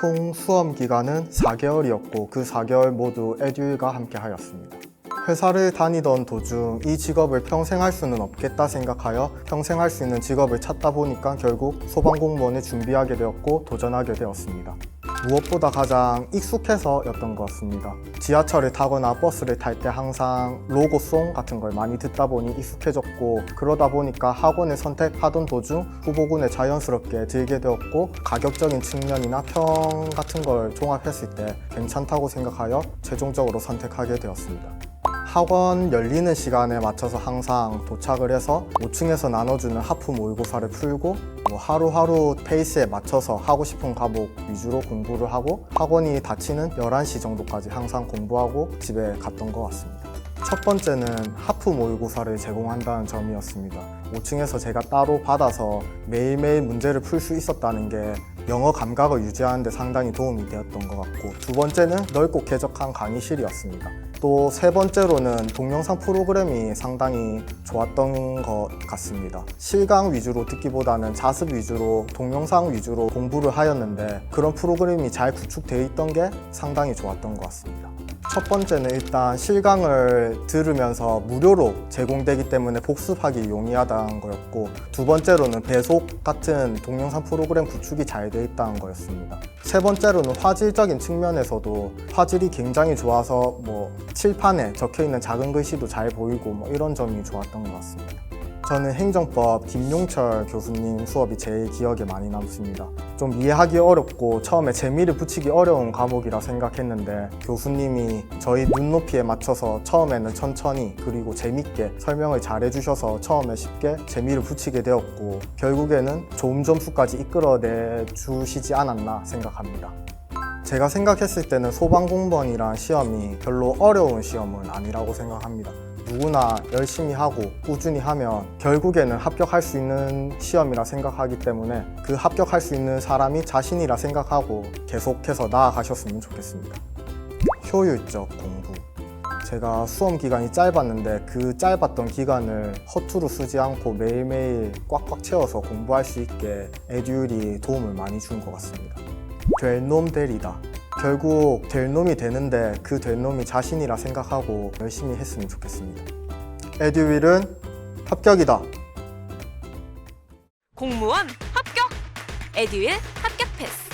총 수험 기간은 4개월이었고 그 4개월 모두 에듀일과 함께 하였습니다. 회사를 다니던 도중 이 직업을 평생 할 수는 없겠다 생각하여 평생 할 수 있는 직업을 찾다 보니까 결국 소방공무원을 준비하게 되었고 도전하게 되었습니다. 무엇보다 가장 익숙해서였던 것 같습니다. 지하철을 타거나 버스를 탈 때 항상 로고송 같은 걸 많이 듣다 보니 익숙해졌고 그러다 보니까 학원을 선택하던 도중 후보군에 자연스럽게 들게 되었고 가격적인 측면이나 평 같은 걸 종합했을 때 괜찮다고 생각하여 최종적으로 선택하게 되었습니다. 학원 열리는 시간에 맞춰서 항상 도착을 해서 5층에서 나눠주는 하프 모의고사를 풀고 뭐 하루하루 페이스에 맞춰서 하고 싶은 과목 위주로 공부를 하고 학원이 닫히는 11시 정도까지 항상 공부하고 집에 갔던 것 같습니다. 첫 번째는 하프 모의고사를 제공한다는 점이었습니다. 5층에서 제가 따로 받아서 매일매일 문제를 풀 수 있었다는 게 영어 감각을 유지하는 데 상당히 도움이 되었던 것 같고 두 번째는 넓고 쾌적한 강의실이었습니다. 또 세 번째로는 동영상 프로그램이 상당히 좋았던 것 같습니다. 실강 위주로 듣기보다는 자습 위주로 동영상 위주로 공부를 하였는데 그런 프로그램이 잘 구축되어 있던 게 상당히 좋았던 것 같습니다. 첫 번째는 일단 실강을 들으면서 무료로 제공되기 때문에 복습하기 용이하다는 거였고 두 번째로는 배속 같은 동영상 프로그램 구축이 잘 되어 있다는 거였습니다. 세 번째로는 화질적인 측면에서도 화질이 굉장히 좋아서 뭐 칠판에 적혀 있는 작은 글씨도 잘 보이고 뭐 이런 점이 좋았던 것 같습니다. 저는 행정법 김용철 교수님 수업이 제일 기억에 많이 남습니다. 좀 이해하기 어렵고 처음에 재미를 붙이기 어려운 과목이라 생각했는데 교수님이 저희 눈높이에 맞춰서 처음에는 천천히 그리고 재밌게 설명을 잘 해주셔서 처음에 쉽게 재미를 붙이게 되었고 결국에는 좋은 점수까지 이끌어내 주시지 않았나 생각합니다. 제가 생각했을 때는 소방공무원이란 시험이 별로 어려운 시험은 아니라고 생각합니다. 누구나 열심히 하고 꾸준히 하면 결국에는 합격할 수 있는 시험이라 생각하기 때문에 그 합격할 수 있는 사람이 자신이라 생각하고 계속해서 나아가셨으면 좋겠습니다. 효율적 공부. 제가 수험 기간이 짧았는데 그 짧았던 기간을 허투루 쓰지 않고 매일매일 꽉꽉 채워서 공부할 수 있게 에듀율이 도움을 많이 준 것 같습니다. 될 놈 되리다. 결국 될 놈이 되는데 그 될 놈이 자신이라 생각하고 열심히 했으면 좋겠습니다. 에듀윌은 합격이다. 공무원 합격! 에듀윌 합격 패스!